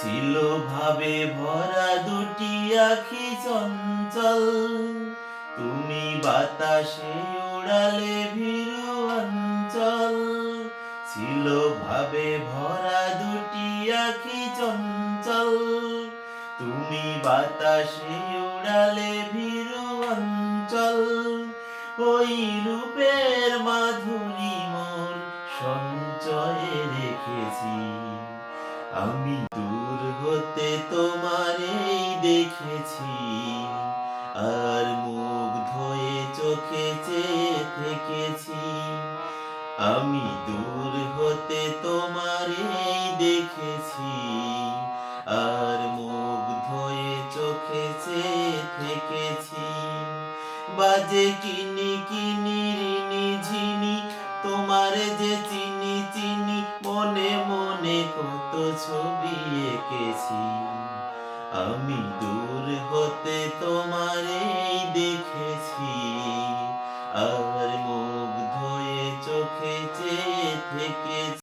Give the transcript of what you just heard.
ছিল ভাবে ভরা দুটি আখি চঞ্চল। তুমি বাতাসে উড়ালে ভীরু অঞ্চল। ছিল ভাবে ভরা দুটি আখি চঞ্চল। তুমি বাতাসে উড়ালে ভীরু অঞ্চল। ওই রূপের মাধুরী মোর সঞ্চয়ে রেখেছি। আমি দূর হতে তোমারেই দেখেছি। আর মুখ ধয়ে চোখে চেয়ে থেকেছি। আমি দূর হতে তোমারেই দেখেছি। আর মুখ ধয়ে চোখে চেয়ে থেকেছি। বাজে কিনি কিনি রিনি কত ছবি এঁকেছি। আমি দূর হতে তোমারে দেখেছি। আর মুখ ধয়ে চোখে চেয়ে থেকেছি।